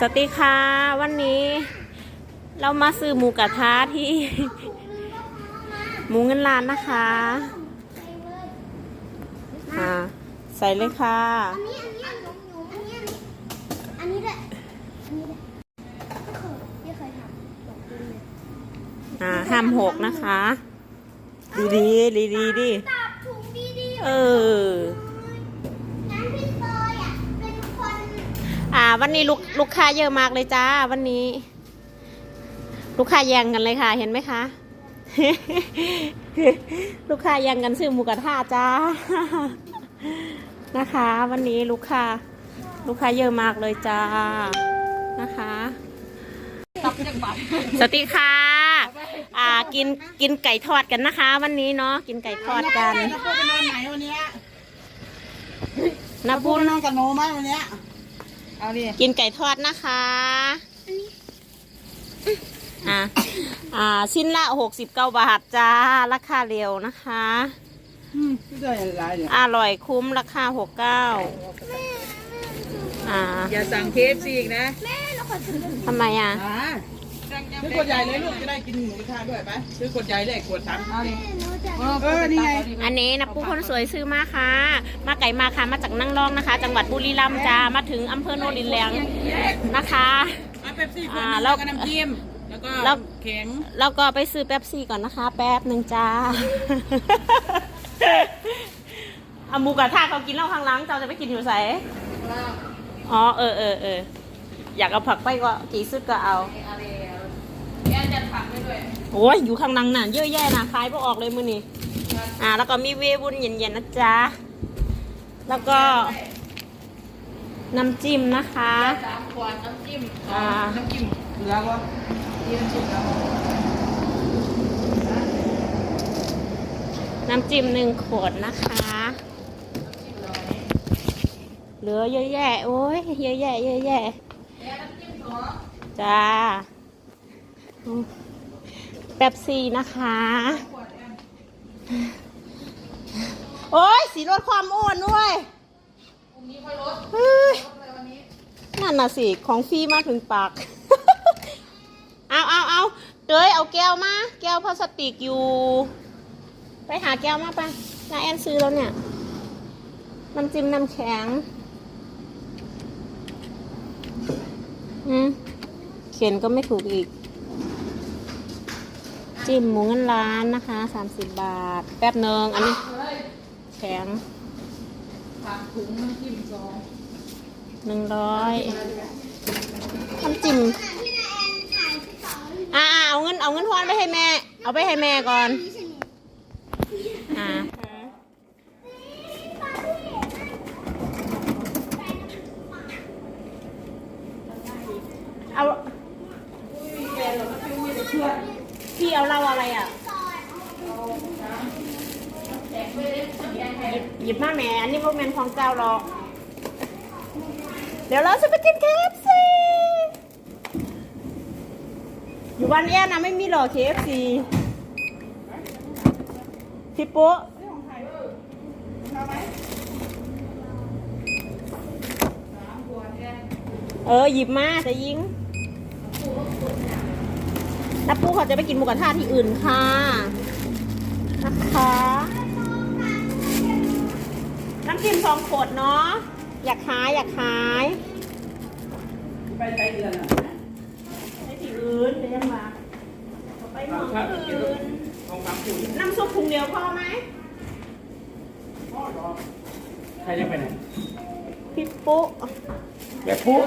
สวัสดีค่ะ วันนี้เรามาซื้อหมูกระทะที่ หมูเงินล้านนะคะอ่าใส่เลยค่ะ อันนี้อันนี้หนูหนูอันนี้อันนี้อันนี้ด้วยอันนี้ด้วยก็เคยที่เคยทำตกเลยอ่าห้ามหกนะคะ ดีดีดีดีดีตอบถูกดีดีเออ งั้นพี่เตยอะเป็นคน อ่า วันนี้ลูกลูกค้าเยอะมากเลยจ้า วันนี้ ลูกค้าแย่งกันเลยค่ะ เห็นไหมคะ ลูกค้าแย่งกันซื้อหมูกระทะจ้า นะคะ วันนี้ลูกค้า ลูกค้าเยอะมากเลยจ้า นะคะสวัสดีค่ะอ่ากินกินไก่ทอดกันนะคะ วันนี้เนาะกินไก่ทอดกันแล้วพวกไปนอนไหนวันเนี้ยนะพูพูดดนอนกับโนมากวันเนี้ย เอาดิกินไก่ทอดนะคะอ่าอ่าชิ้นละหกสิบเก้าบาทจ้า ราคาเร็วนะคะ อืมพี่เตยอะไรเนี่ยอร่อยคุ้มราคาหกเก้าอ่าอย่าสั่งเคฟซีอีกนะแม่เราขอถือด้วยทำไมอะ อ่า ซื้อขวดใหญ่เลยลูกจะได้กินหมูกระทะด้วยไปซื้อขวดใหญ่เลยขวดสามเอาดิแม่หนูจะเออนี่ไงอันนี้นะปุ๊คนสวยซื้อมาค่ะ มาไก่มาค่ะ มาจากนั่งรองนะคะ จังหวัดบุรีรัมย์จ้า มาถึงอำเภอโนนดินแรงนะคะเอาเป๊ปซี่ขวดอ่านึงแล้แล้ววก็น้ำจิ้มแล้วก็แล้วแข็งแล้วก็ไปซื้อแป๊บซี่ก่อนนะคะ แป๊บหนึ่งจ้าเอาหมูกระทะเขากินเหล้าข้างหล้างเจ้าจะไปกินอยู่ใสอ๋อเออเออเอออยากเอาผักไปก็กี่ซึกก็เอา โอ้ยอยู่ข้างหลังน่ะเยอะแยะนะคลายพวกออกเลยมือนี่อ่า แล้วก็มีเววุ้นเย็นๆนะจ๊ะ แล้วก็น้ำจิ้มนะคะ สามขวดน้ำจิ้มอ่าน้ำจิ้มเหลือวะจิ้มจิ้มแล้วน้ำจิ้มหนึ่งขวดนะคะ เหลือเยอะแยะ โอ้ยเยอะแยะเยอะแยะจ้าอืม แป๊บซี่นะคะ โอ้ยสีลดความอ้วนด้วยเฮ้ยนั่นน่ะสิ ของฟรีมาถึงปาก เอาเอาเอาเตยเอาแก้วมา แก้วพลาสติกอยู่ ไปหาแก้วมาไปนาแอนซื้อแล้วเนี่ย น้ำจิ้มน้ำแข็ง อืมเขียนก็ไม่ถูกอีก จิ้มหมูเงินล้านนะคะสามสิบบาท แป๊บเนึงอันนี้แข็งสามถุงน้ำจิ้มสองหนึ่งร้อยน้ำจิ้มอ่ายที่สองนี่อ่าเอาเงินเอาเงินทอนไปให้แม่ เอาไปให้แม่ก่อน ใช่ไหม อ่า เอาพี่เอาเหล้าอะไรอะ หยิบหยิบมาแหมอันนี้พวกแมนของเจ้าหรอก เดี๋ยวเราจะไปกินเคฟซีอยู่วันนี้นะไม่มีหรอกเคฟซีพี่ปุ๊เออ หยิบมาจะยิงน้าปุ๊เขาจะไปกินหมูกระทะที่อื่นค่ะ นะคะ น้ำจิ้มสองขวดเนาะ อยากขายอยากขาย ไปใช้เดือนอะใช้ที่อื่นจะยังมาเอาไปหมองอื่นของสามถุงน้ำซุปพุงเดียวพอไหมใครจะไปไหนพี่ปุ๊แบบปุ๊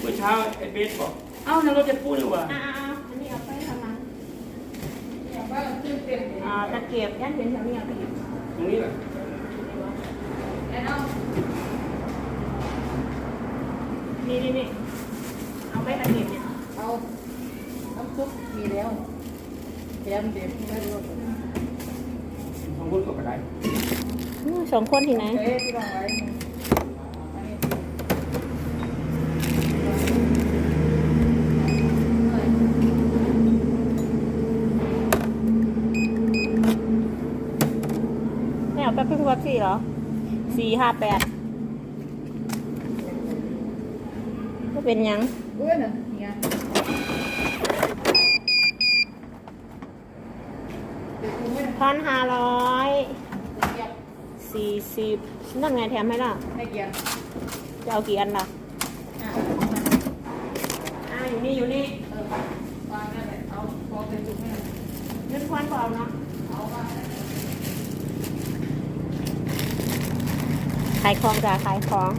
เมื่อเช้าไอ้เบสบอก เอ้านั่นรถจะพูดดีกว่าอ่าอันนี้เอาไปทำไม อ่าตะเกียบย่านเป็นแถวนี้อะพี่ตรงนี้แหละนี่นี่นี่เอาไปตะเกียบเนี่ยเอาน้ำซุปมีแล้วแถมเด็ดไม่รู้ของคุณก็ไปได้สองคนที่ไหน วัคซีเหรอสี่ห้าแปดก็เป็นยังข้อนนี่ยพันห้าร้อยสี่สิบนั่งไงแถมให้ล่ะให้เกียร์จะเอากี่อันล่ะอ่าอยู่นี่อยู่นี่เออวางนั่นแหละเอาพอเต็มจุกให้เงินควันเปล่าเนาะ ขายของจ้ะขายของ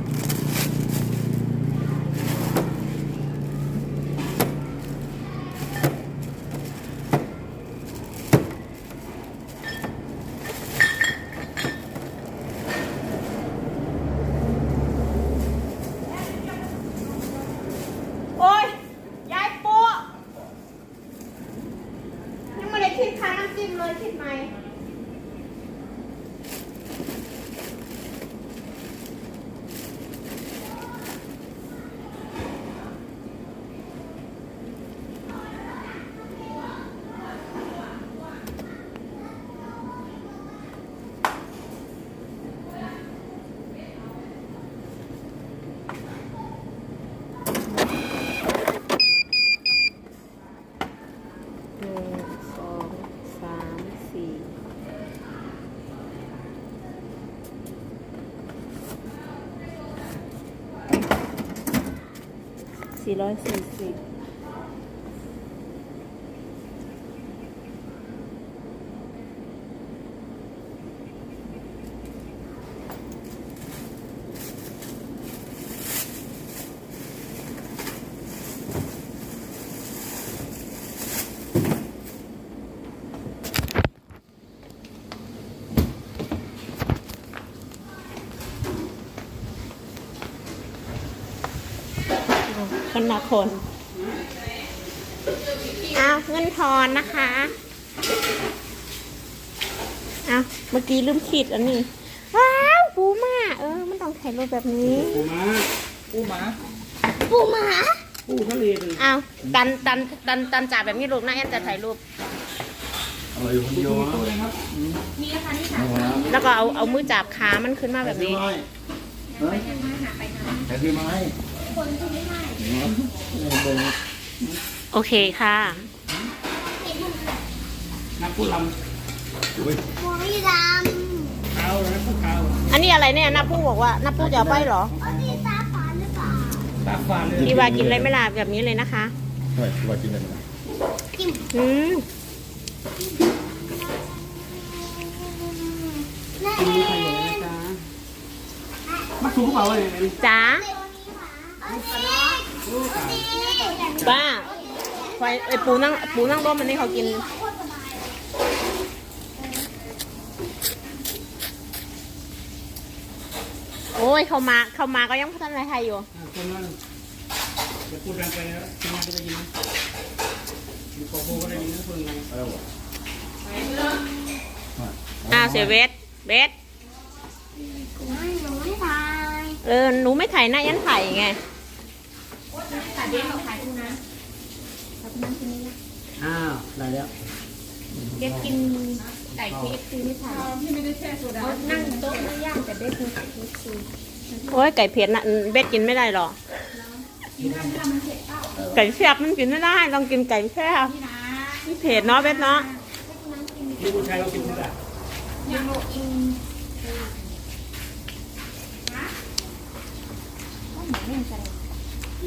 สี่ร้ นนะคนเอาเงินทอนนะคะเอาเมื่อกี้ลืมขีดอันนี้ว้าวปูมาเออ มันต้องถ่ายรูปแบบนี้ ปูมาปูหมาปูหมาปูทะเลเลยเอาดันตันตันตันจ่าแบบนี้รูกนะแอจะถ่ายรูปแล้วก็เอาเอามือจับขามันขึ้นมาแบบนี้ ใครซื้อมาให้ใครซื้อมาให้คนที่ไม่ให้ โอเคค่ะน้ำปูลอุ้ยหัวไม่ดำขาวนะปูขาวอันนี้อะไรเนี่ยน้าปูบอกว่าน้าปูจะเอาไปเหรอำอันนี้ตาฝาดหรือเปล่าตาฟานเลยพี่ว่ากินอะไรไม่ลาแบบนี้เลยนะคะเฮ้ยว่ากินอะไรนะจิ้มอืมแม่มีใครอยู่นะจ๊ะมาสูงเปล่าเลยเนี่ยจ้าอันนี้อันนี้ ป้าไฟไอปูนั่งปูนั่งร่มมันนี่เขากิน โอ้ยเขามาเขามาก็ยังพัฒนาไทยอยู่อะคนนั้นจะพูดดังไปแล้วทีมงานก็ได้ยินนะมีโกโก้ก็ได้ยินนะคนนั้นอะไรวะอ่าเสียเวสเวสไม่หนูไม่ทายเออหนูไม่ถ่ายหน้ายันถ่ายไงอ้าวได้แล้วเด็กกินไก่เคฟซีไม่ถ่ายที่ไม่ได้แช่โซดานั่งโต๊ะไม่ย่างแต่เด็กกินไก่เคฟซีโอ้ยไก่เผ็ดนะเบสกินไม่ได้หรอกไก่แซ่บมันกินไม่ได้ต้องกินไก่แซ่บนี่เผ็ดเนาะเบสเนาะนี่ผู้ชายเรากินไม่ได้หึ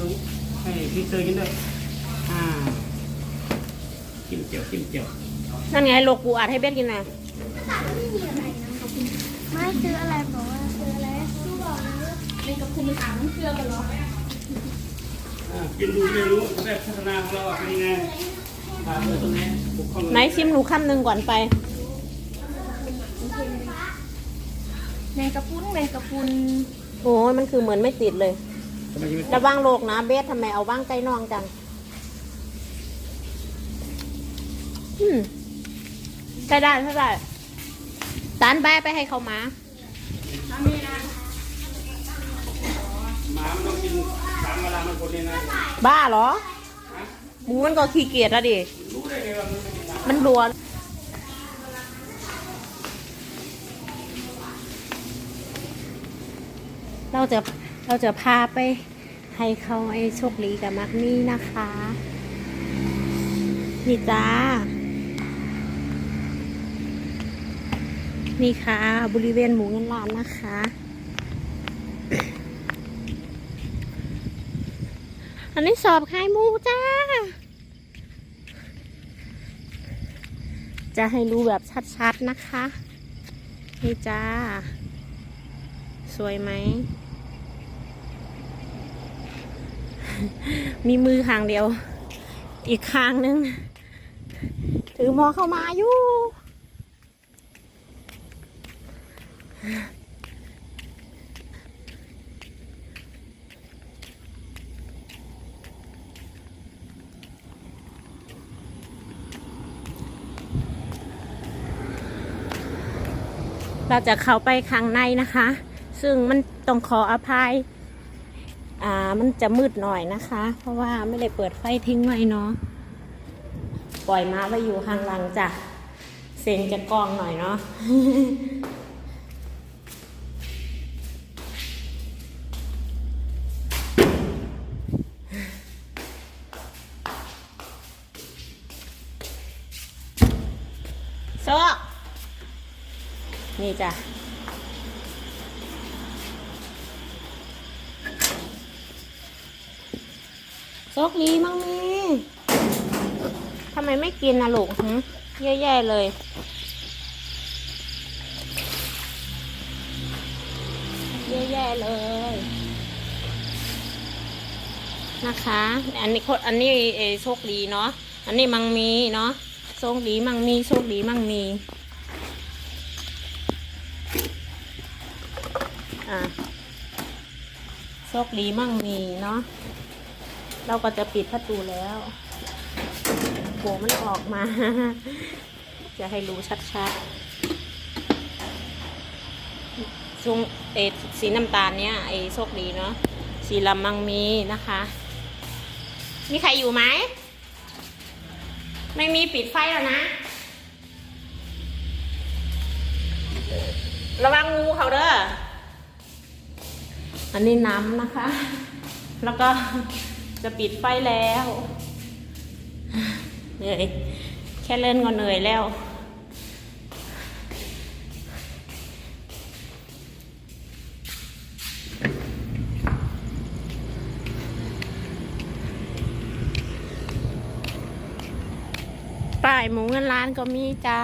ถูกไปมาดูให้พี่เตอร์กินด้วยอ่าจิ้มเจียวจิ้มเจียวนั่นไงโลกูอัดให้เบสกินนะไม่ซื้ออะไรบอกว่าซื้ออะไรซื้อบอกนะอ่ากินดูไม่รู้แบบพัฒนาของเราอะเป็นยังไงถามเลยตรงนี้ปกครองไหนชิมหนูคำหนึ่งก่อนไปแมงกะพรุนแมงกะพรุนโอ้ยมันคือเหมือนไม่ติดเลย ระวังโลกนะเบสทำไมเอาว่างใกล้น้องจังอืมใช้ได้ใช้ได้สานไปไปให้เขามาหมามันต้องกินสามเวลามันคนนี้นะบ้าเหรอหมูมันก็ขี้เกียจแล้วดิ รู้ได้ไงว่ามันไม่กินน้มันรัวเราจะ เราจะพาไปให้เขาไอ้โชคลีกับมักนี่นะคะ นี่จ้า นี่ค่ะ บริเวณหมูเงินล้านนะคะ อันนี้สอบขายหมูจ้า จะให้ดูแบบชัดๆนะคะ นี่จ้า สวยไหม มีมือข้างเดียว อีกข้างนึง ถือหมอเข้ามาอยู่เราจะเข้าไปข้างในนะคะ ซึ่งมันต้องขออภัย อ่ามันจะมืดหน่อยนะคะ เพราะว่าไม่ได้เปิดไฟทิ้งไว้เนาะปล่อยม้าไว้อยู่ข้างหลังจ้ะเสียงจะกองหน่อยเนาะโซะนี่จ้ะ ซกลีมั่งมีทำไมไม่กินนะลูกหึเยอะแยะเลย เยอะแยะเลย นะคะ อันนี้คนอันนี้เอโชคดีเนาะ อันนี้มังมีเนาะ โชคดีมังมี โชคดีมังมี อะโชคดีมั่งมีเนาะ เราก็จะปิดประตูแล้วโหมันออกมา จะให้รู้ชัดๆช่วงเออสีน้ำตาลเนี้ยไอ้โชคดีเนาะสีลำมังมีนะคะ มีใครอยู่ไหม ไม่มีปิดไฟแล้วนะ ระวังงูเขาเด้ออันนี้น้ำนะคะ แล้วก็ จะปิดไฟแล้วเหนื่อยแค่เล่นก็เหนื่อยแล้ว ป้ายหมูเงินล้านก็มีจ้า